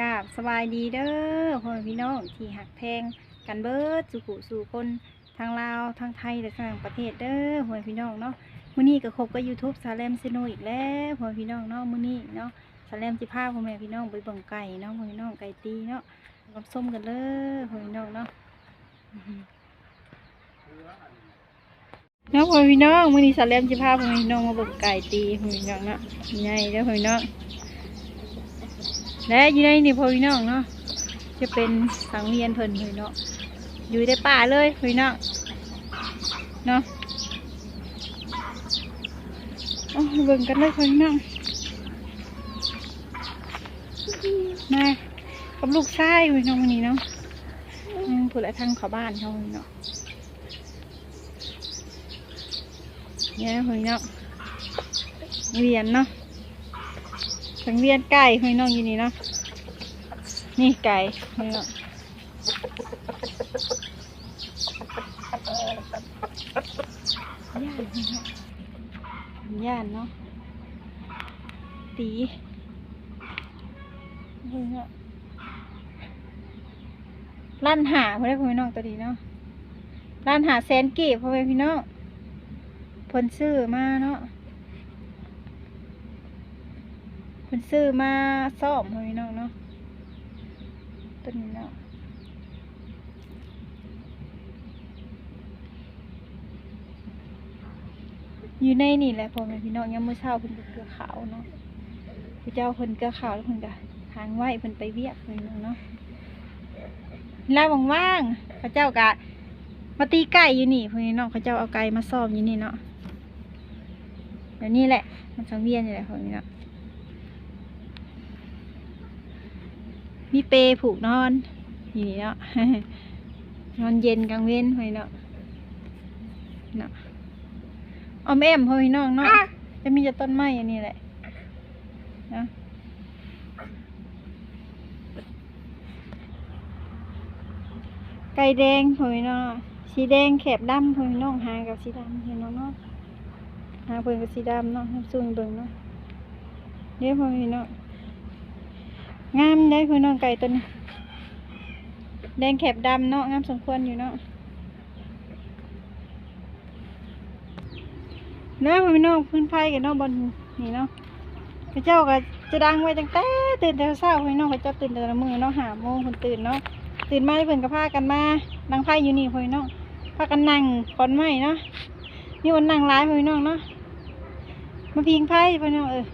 กราบสบายดีเด้อพ่อแม่พี่น้องที่หักแพงกันเบิดสุขุสู่คนทางลาวทางไทยและทางประเทศเด้อพ่อแม่พี่น้องเนาะมื้อนี้ก็ครบกับ YouTube สาแลมซิโนอีกแล้วพ่อแม่พี่น้องเนาะมื้อนี้เนาะสาแลมสิพาพ่อแม่พี่น้องไปเบิ่งไก่เนาะพ่อแม่พี่น้องไก่ตีเนาะกับส้มกันเลยพ่อแม่พี่น้องเนาะอื้อหือเนาะพ่อแม่พี่น้องมื้อนี้สาแลมสิพาพ่อแม่พี่น้องมาเบิ่งไก่ตีพ่อแม่พี่น้องเนาะใหญ่เด้อพ่อแม่พี่น้อง และอยู่ในนี่พ่อพี่น้องเนาะจะเป็นสังเวียนเพิ่นพี่น้องอยู่ในป่าเลยพี่น้องเนาะเอาเบิ่งกันเลยพี่น้องมากับลูกชายพี่น้องวันนี้เนาะอืมผู้ละทางขาบ้านเขาพี่น้องเนี่ยพี่น้องเวียนเนาะ สังเวียนไก่พี่น้องอยู่นี่เนาะนี่ไก่นี่เนาะย่านเนาะย่านเนาะตีนี่เนาะร้านหาพ่อได้พ่อพี่น้องตัวดีเนาะร้านหาแสนกีบพ่อแม่พี่น้องเพนซื้อมาเนาะ เพนซื้อมาซ่อมพี่น้องเนาะต้นนี้เนาะอยู่ในนี่แหละพ่อแม่พี่น้องยังเมื่อเช้าเพิ่นไปเกลือขาวเนาะพระเจ้าเพิ่นเกลือขาวแล้วเพิ่นก็ทางไว้เพิ่นไปเวียกเพิ่น้องเนาะเวลาว่างๆพระเจ้ากะมาตีไก่อยู่นี่พี่น้องเขาเจ้าเอาไก่มาซ่อมอยู่นี่เนาะเดี๋ยวนี้แหละ มันสังเวียนอยู่แหละพ่อแม่พี่น้อง มีเปรผูกนอนอยู่นี่เนาะนอนเย็นกลางเว้นไว้เนาะเนาะออมแอมพ่อพี่น้องเนาะจะมีแต่ต้นไม้อันนี้แหละเนาะไก่แดงพ่อพี่น้องสีแดงแขบดำพ่อพี่น้องหางกับสีดำพี่น้องเนาะหางเพิ่นกับสีดำเนาะให้ซูมเบิ่งเนาะเดี๋ยวพ่อพี่น้อง งามได้คือน้องไก่ตัวนี้ แดงแขบดำเนาะงามสมควรอยู่เนาะแล้วพี่น้องพื้นไผ่กันเนาะบนนี่เนาะพระเจ้าก็จะดังไว้ตั้งแต่ตื่นแต่เช้าพี่น้องพระเจ้าตื่นแต่ละมือเนาะหาโมงคนตื่นเนาะตื่นมาเพิ่นก็พากันมานั่งไผ่อยู่นี่พี่น้องพากันนั่งก่อนไม้เนาะนี่วันนั่งร้ายพี่น้องเนาะมาพิงไผ่พี่น้องเออ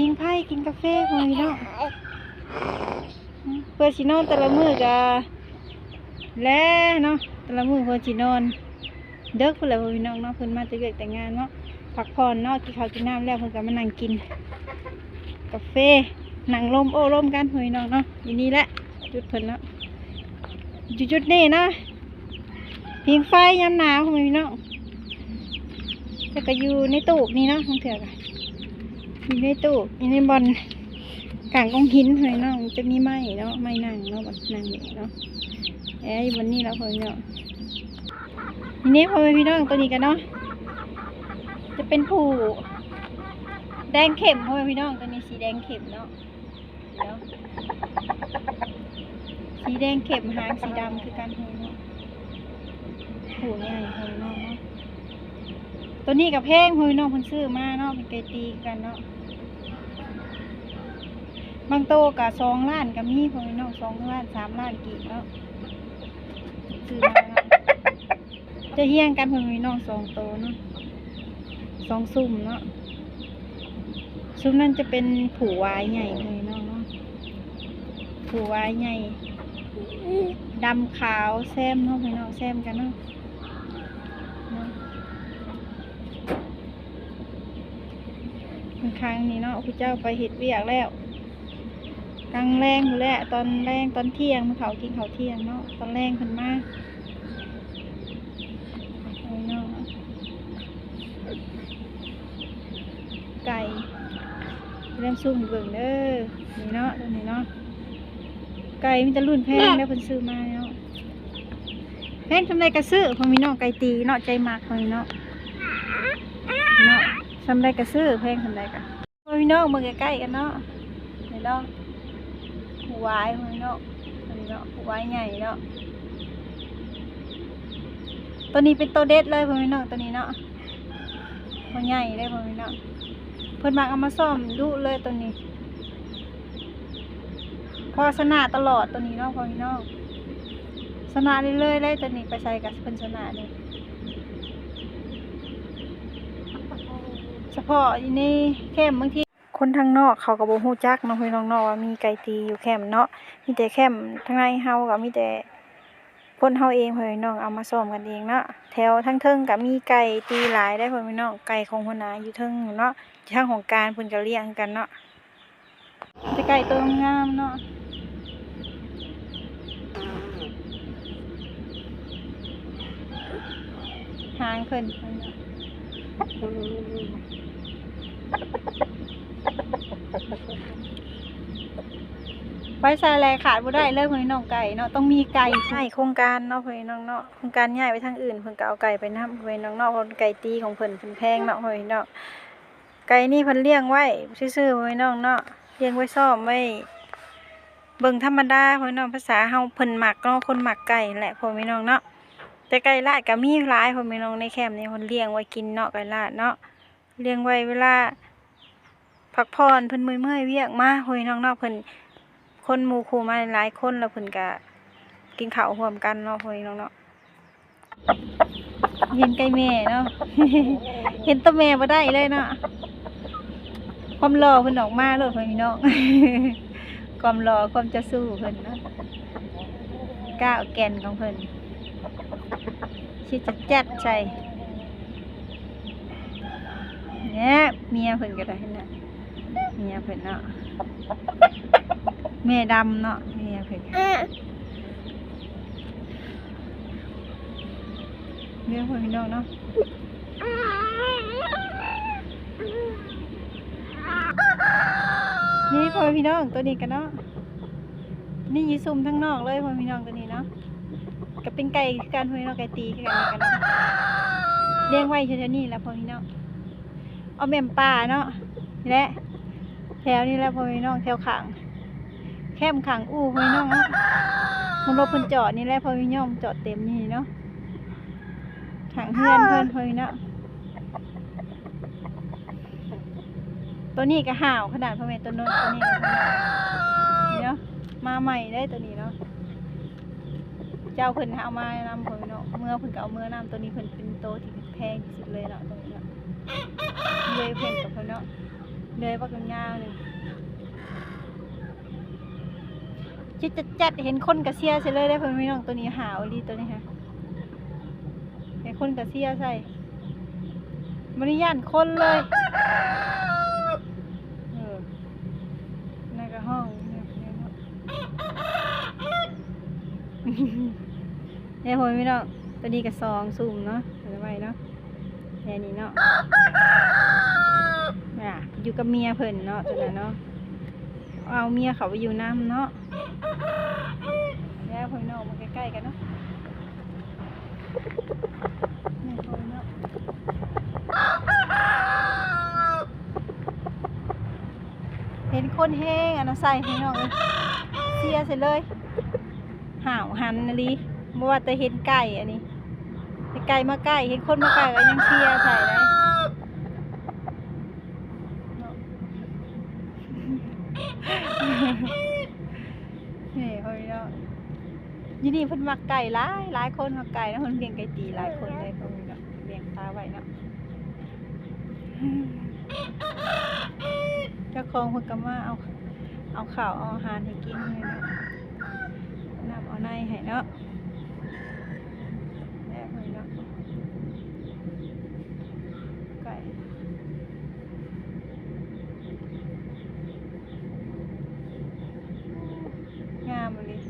พิงไพ่กินกาแฟคนนี้เนาะเพื่อชินอนแต่ละมือกะแล้วเนาะแต่ละมือเพื่อชินอนเด็กเพื่อนแหละพี่น้องเนาะเพิ่นมาจะเกิดแต่งงานเนาะพักผ่อนเนาะกินข้าวกินน้ำแล้วเพิ่อนก็มานั่งกิน กาแฟนั่งลมโอ้ลมกันพี่น้องเนาะอยู่นี่แหละจุดเพิ่นเนาะจุดจุดๆนี่นะพิงไฟยามหนาวพี่น้องแต่ก็อยู่ในตู้นี่เนาะทั้งเถื่อกะ อยู่ในตู้อยู่ในบอลกลางกองหินเฮ้ยเนาะจะมีไม้เนาะไม้นั่งเนาะบอลนั่งนี่เนาะแอร์ยู่บนนี้แล้วเฮ้ยเนาะทีนี้พอพี่น้องตัวนี้กันเนาะจะเป็นผูแดงเข็มพ่อพี่น้องตัวนี้สีแดงเข็มเนาะเดี๋ยวสีแดงเข็มหางสีดำคือกันเฮ้ยเนาะผูใหญ่เฮ้ยเนาะเนาะตัวนี้กับเพลงเฮ้ยน้องเพิ่นซื้อมาเนาะเป็นไกตีกันเนาะ บางโตกับสองล้านกับมีเฮ้ยน้องสองล้านสามล้านกี่เนาะซื้อมาเนาะจะเฮี้ยงกันเฮ้ยน้องสองโตเนาะสองซุ่มเนาะซุ่มนั่นจะเป็นผูวายใหญ่เฮ้ยน้องเนาะผูวายใหญ่ดำขาวแซมเนาะเฮ้ยน้องแซมกันเนาะเนาะครั้งนี้เนาะพระเจ้าไปเห็ดเวียกแล้ว กลางแรงอยู่แล้วตอนแรงตอนเที่ยงมาเขากินเขาเที่ยงเนาะตอนแรงเพิ่นมาเอเนาะไก่เริ่มซุ่มเบิ่งเด้อนี่เนาะตัวนี้เนาะไก่มันจะรุ่นแพงแล้วเพิ่นซื้อมาเนาะแพงทำไรกระซื้อพอมีเนาะไก่ตีเนาะใจมากพอมีเนาะเนาะทำไรกระซื้อแพงทำไรกันพี่น้องมาใกล้ๆกันเนาะเห็นเนาะ ผู้วายพ่อพี่น้องตันี้เนาะผู้วายใหญ่เนาะตัวนี้เป็นตัวเด็ดเลยพ่อพี่น้องตัวนี้เนาะตัวใหญ่เลยพ่อพี่น้องเพิ่นมักเอามาซ่อมดุเลยตัวนี้ พอสนาตลอดตัวนี้เนาะพ่อพี่น้องสนาเรื่อยๆเลยตัวนี้ไปใส่กับเพิ่นสนาเนี่ยเฉพาะอยู่ในแคมบางที คนทางนอกเขาก็บ่ฮู้จักเนาะพี่น้องนาะว่ามีไก่ตีอยู่แคมป์เนาะมีแต่แคมป์ทางในเฮาก็มีแต่คนเฮาเองพ่อพี่น้องเอามาซ่อมกันเองเนาะแถวทางเทิงก็มีไก่ตีหลายได้พ่อพี่น้องไก่ของหัวหน้าอยู่เทิงเนาะทางของการเพิ่นก็เลี้ยงกันเนาะแต่ไก่ตัวงามเนาะหางขึ้น ไว้ใส่แลขาดบ่ได้เลยเพิ่นน้องไก่เนาะต้องมีไก่ให้โครงการเนาะเพิ่นน้องเนาะโครงการย้ายไปทางอื่นเพิ่นก็เอาไก่ไปนำเพิ่นน้องเนาะเพราะไก่ตีของเพิ่นเพิ่นแพงเนาะเพิ่นเนาะไก่นี่เพิ่นเลี้ยงไว้ซื่อๆเพิ่นน้องเนาะเลี้ยงไว้ซ่อมไว้เบิ่งธรรมดาเพิ่นน้องภาษาเฮาเพิ่นมักเนาะคนหมักไก่แหละพ่อแม่น้องเนาะแต่ไก่ลาดก็มีหลายพ่อแม่น้องในแคมป์นี่เพิ่นเลี้ยงไว้กินเนาะไก่ลาดเนาะเลี้ยงไว้เวลา พักผ่อนเพิ่นเมื่อยๆเวียกมาพ่อแม่น้องเนาะเพิ่นคนหมู่คู่มาหลายคนแล้วเพิ่นก็กินข้าวร่วมกันเนาะพ่อแม่น้องเนาะเห็นไก่แม่เนาะเห็นตัวแม่บ่ได้เลยเนาะความหล่อเพิ่นออกมาเลยพ่อแม่น้องความหล่อความจะสู้เพิ่นเนาะก้าวแก่นของเพิ่นชิจะจัดใจเนี่ยเมียเพิ่นก็ได้นะ เมียเพิ่นเนาะแม่ดำเนาะเมียเพิ่นเรื่องพ่อพี่น้องเนาะนี่พ่อพี่น้องตัวนี้กันเนาะนี่อยีซุ่มทั้งนอกเลยพ่อพี่น้องตัวนี้เนาะก็เป็นไก่คือการพ่อพี่น้องไก่ตีคือกันแล้วกันเนาะเลี้ยงไว้แถวๆนี้แหละพ่อพี่น้องเอาแม่มป่าเนาะนี่แหละแถวนี้แหละพ่อพี่น้องแถวขังแคมขังอู้พ่อพี่น้องเนาะมันรถเพิ่นจอดนี่แหละพ่อพี่น้องจอดเต็มนี่เนาะขังเพื่อนเพิ่อนพ่อพี่น้องตัวนี้ก็ห่าวขนาดพ่อแม่ตัวโน้นตัวนี้เนาะมาใหม่ได้ตัวนี้เนาะเจ้าเพิ่นเอามานำเพิ่นเนาะเมื่อเพิ่นก็เอาเมื่อนำตัวนี้เพิ่นเป็นโตที่แพงที่สุดเลยเนาะตัวนี้เนาะเลยเพิ่นกับเพิ่นเนาะ เลยว่ากันยาวหนึงจิตจัดจัดเห็นคนกระเซียใส่เลยได้เพิ่นพี่น้องตัวนี้หาวอีตัวนี้ค่ะเห็นคนกระเซียใส่บริยานคนเลยเออนั่นก็ห้องเนี่ยเนาะเนี่ยพ่อพี่น้องตัวนี้ก็ซองสุ่มเนาะเอาไว้เนาะแค่นี้เนาะ อยู่กับเมียเพิ่นเนาะตัวนั้นเนาะเอาเมียเขาไปอยู่น้ำเนาะแล้วพ่อพี่น้องมาใกล้ๆกันเนาะเห็นคนแห้งอันนั้นใส่พี่น้องเลยเสียเสร็จเลยห่าวหันนะลิบ่ว่าแต่เห็นไก่อันนี้แต่ไก่มาใกล้เห็นคนมาใกล้ก็ยังเชียใส่ได้เนาะ นี่พ่อพี่น้องยี่นี่เพิ่นมักไก่หลายหลายคนมักไก่นะเพิ่นเลี้ยงไก่ตีหลายคนเลยพ่อพี่น้อะเลี้ยงปลาไว้เนาะเจ้าของเพิ่นก็มาเอา เอาข้าวเอาอาหารให้กินเลยเนาะน้ำเอาในให้เนาะแม่ให้เนาะไก่งามเลย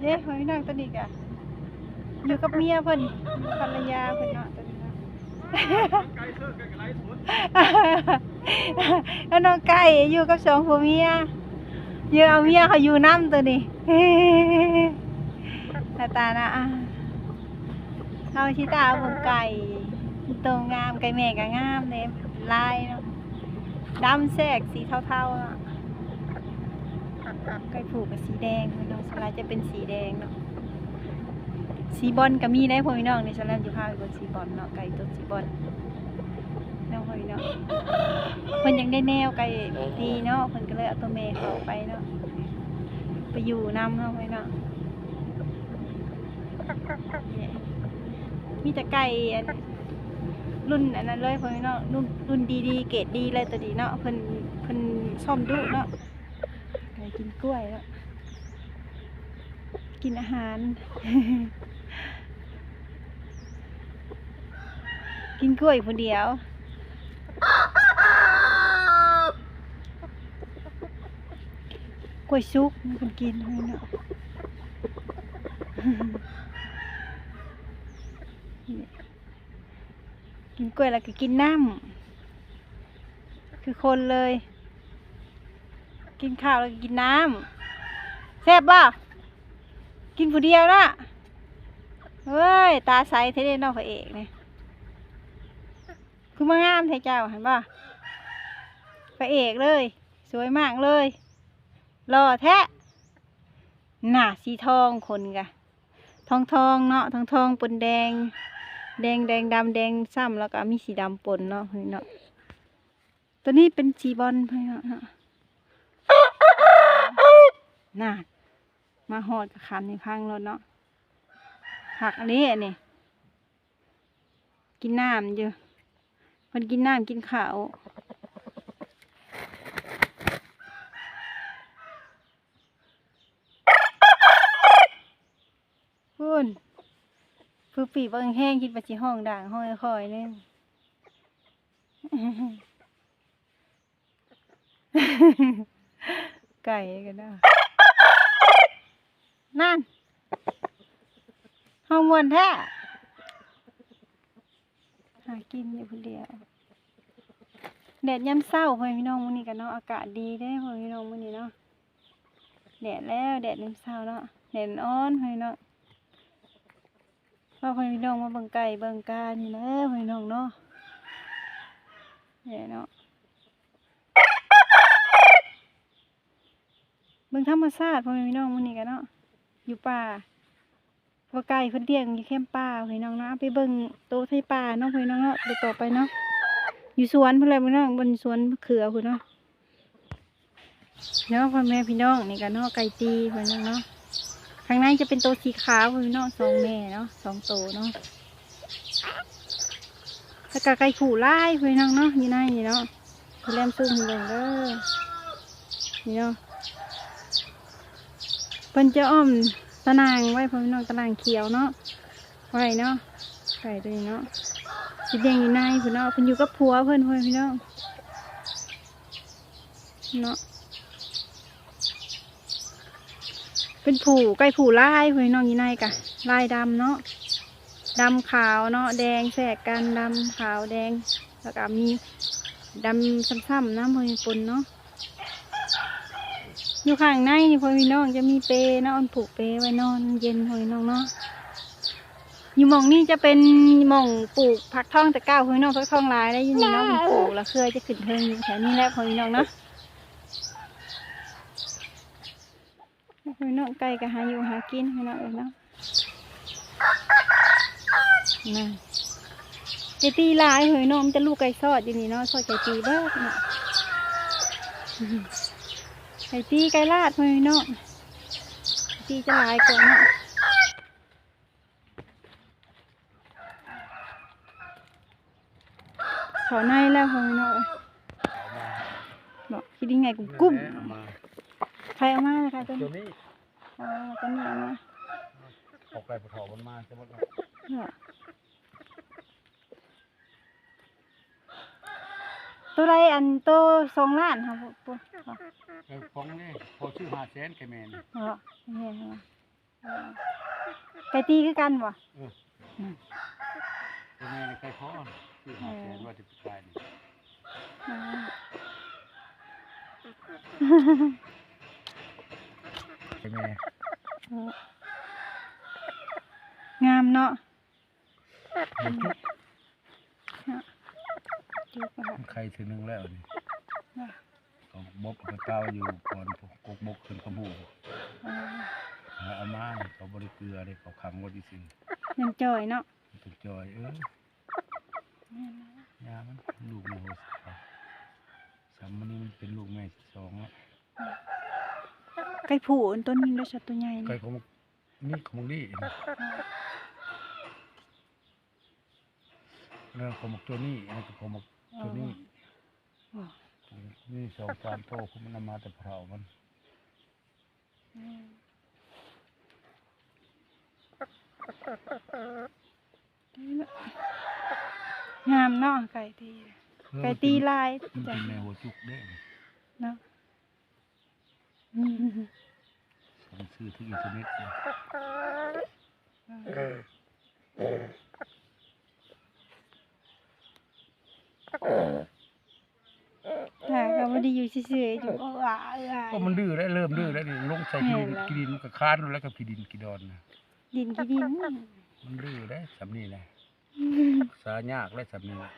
เฮ้ยหอยนางตัวนี้กะอยู่กับเมียเพิ่นภรรยาเพิ่นเนาะตัวนี้เนาะแล้วน้องไก่อยู่กับสองผัวเมียเยอะเอาเมียเขาอยู่น้ำตัวนี้หน้าตานะเอาชิตาเอาไก่โตงงามไก่แม่ก็งามเลยลายเนาะดำแทรกสีเทาๆเนาะ ไก่ผูกกับสีแดงพี่น้องสลายจะเป็นสีแดงเนาะสีบอลก็มีได้พ่อพี่น้องนี่สลายอยู่ข้าวบนสีบอลเนาะไก่ตัวสีบอลเนาะพ่อพี่น้องเพิ่นยังได้แนวไก่ดีเนาะเพิ่นก็เลยเอาตัวแม่เขาไปเนาะไปอยู่นำเนาะพ่อพี่น้องเนี่ยมีแต่ไก่รุ่นอันนั้นเลยพ่อพี่น้องรุ่นรุ่นดีๆเกรดดีเลยตัวดีเนาะเพิ่นเพิ่นซ่อมดุเนาะ กินกล้วยแล้ว กินอาหาร กินกล้วยคนเดียว กล้วยซุกมีคนกินพ่อพี่เนาะกินกล้วยแล้วก็กินน้ำคือคนเลย กินข้าวแล้วก็กินน้ำแซ่บบ่กินผู้เดียวนะเฮ้ย ตาใสเท่เด้นอกพระเอกเนี่ยคือมางามแท้เจ้าเห็นบ่พระเอกเลย สวยมากเลยหล่อแท้หน้าสีทองคนกะ ทองทองเนาะทองทองปนแดง แดงแดงดำแดงซ้ำแล้วก็มีสีดำปนเนาะเนาะตัวนี้เป็นสีบอลเนาะ นาะน่ามาหอดกับคันในข้างรถเนาะหักอันนี้นนี้กินน้ำอยู่มันกินน้ำกินข้าวพูนคือปีบางแห้งคิดว่าสิห้องด่างห้อยคอยเนี่ย ไก่กันนะนั่นห้องมวนแท้หากินอยู่คนเดียวแดดยามเศร้าพ่อพี่น้องมื้อนี้กันเนาะอากาศดีได้พ่อพี่น้องมื้อนี้เนาะแดดแล้วแดดยามเศร้าเนาะแดดอ่อนพ่อพี่น้องพ่อพี่น้องมาเบิ่งไก่เบิ่งกานี่แหละพี่น้องเนาะเนี่ยเนาะเบิ่งธรรมชาติพ่อพี่น้องมื้อนี้กันเนาะอยู่ป่าว่าไก่เพิ่นเลี้ยงอยู่แคมป่าพี่น้องเนาะไปเบิ่งโตไทยป่าเนาะพี่น้องเนาะเดี๋ยวต่อไปเนาะอยู่สวนเพิ่นเลยพี่น้องบนสวนเขือพุ่นเนาะเนาะพ่อแม่พี่น้องนี่กันเนาะไก่ตีพี่น้องเนาะข้างในจะเป็นโตสีขาวพี่น้องสองแม่เนาะสองโตเนาะแล้วก็ไก่ขู่ไล่พี่น้องเนาะอยู่ในนี่เนาะพี่แรมซุ่มเบิ่เด้อนี่เนาะ พิ่นจะอ้อมตะนางไว้พี่น้องตะนางเขียวเนาะไว้เนาะไก่ตัวนี้เนาะสีแดงอยู่ในพี่น้องเพิ่นอยู่กับผัวเพิ่นพี่น้องเนาะเป็นผูไก่ผูลายเพื่อนน้องยีไนกะลายดำเนาะดำขาวเนาะแดงแสกกันดำขาวแดงแล้วก็มีดำซ้ำๆน้ำพอยปนเนาะ อยู่ข้างในนี่พ่อพี่น้องจะมีเปรเนาะอนผูกเปรไว้นอนเย็นพ่อพี่น้องเนาะอยู่หมองนี่จะเป็นหมองปลูกผักทองแต่ก้าวพ่อพี่น้องผักทองลายได้อยินเนาะมันปลูกแล้วเคยจะขึ้นเทิงอยู่แถวนี้แหละพ่อพี่น้องเนาะพี่น้องไก่ก็หาอยู่หากินพี่น้องเอ้ยเนาะน่ะไก่ตีลายเฮ้ยน้องมันจะลูกไก่ซอดอยู่นี่เนาะซอดไก่ตีเบ้อเนาะ ก่ตีไก่ลาดเฮ้ยน้องไก่ตีจะหลายกว่าเนาะเขาในแล้วเฮ้ยน้องเอ้ยบอกคิดยังไงกุ้มกุ้มเอามาใครเอามาเลยค่ะตัวตัวนี้นี้อ๋อตัวนี้เอามาออกไปปะทอมันมาจะหมดแล้ว เนี่ย ตัวไรอันโตสองล้านค่ะปุ๊บปุ๊บอ๋อไอ้ของนี่พอชื่อหาแสนไก่แมนอ๋อเนี่ยเหรออ๋อไก่ตีคือกันบ่เออไก่แมนไก่พ่อชื่อหาแสนว่าจะไปขายนี่อ๋อไก่แม่อ๋องามเนาะ ข่ทีนึงแล้วนี่ก็บกกระเต้าอยู่ก่อนกกบกขึ้นกระบูเออหาเอามานี่เขาบริเกลือเลยเขาขังไว้ที่สิยังจ่อยเนาะตุกจอยเออยามันลูกโมโหสาวสามมันนี้มันเป็นลูกแม่สองแล้วไก่ผูอันต้นนี้ด้วยชัดตัวใหญ่ไก่นี่ของมึงนี่ของมึงนี่เรื่องของมึงตัวนี้อันนี้ของมึง ตัวนี้อ๋อนี่สองสามโตคุณมันเอามาแต่เผามันอืมนี่เนาะงามเนาะไก่ตีไก่ตีลายมันจ้ะเป็นแม่หัวจุกเด้เนาะอืมสั่งซื้อที่อินเทอร์เน็ตเนี่ย ถ้าก็บ่ได้อยู่ซื่อๆอยู่เอออ่าเอออ่าก็มันดื้อแล้วเริ่มดื้อแล้วนี่ลงใส่กินแม่นแล้วกินมันก็ค้านแล้วกับกินดินกินดอนนะดินกี่ดินมันดื้อได้สำนี่แหละสายากและสำนี่แหละ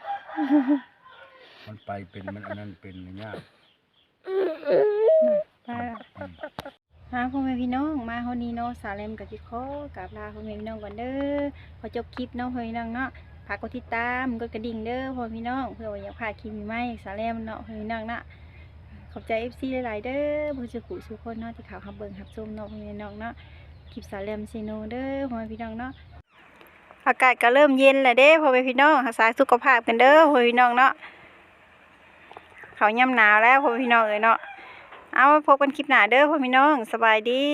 มันไปเป็นมันอันนั้นเป็นยากไปละอืมหาพ่อแม่พี่น้องมาเฮานี้เนาะสาเลมกับพี่ขอกราบลาพ่อแม่พี่น้องก่อนเด้อขอจบคลิปเนาะพ่อแม่พี่น้องเนาะ ฝากกดติดตามกดกระดิ่งเด้อพ่อแม่พี่น้องเพื่อว่าอยากพาคลิปใหม่ๆสาเลมเนาะพ่อพี่น้องเนาะขอบใจ FC หลายๆเด้อผู้สุขุสุกคนเนาะที่เขารับเบิ่งรับชมเนาะพ่อพี่น้องเนาะคลิปสาเลมซีโนเด้อพ่อแม่พี่น้องเนาะอากาศก็เริ่มเย็นแล้วเด้พ่อแม่พี่น้องรักษาสุขภาพกันเด้อพ่อแม่พี่น้องเนาะเขาย่ำหนาวแล้วพ่อแม่พี่น้องเอ้ยเนาะเอาพบกันคลิปหน้าเด้อพ่อพี่น้องสบายดี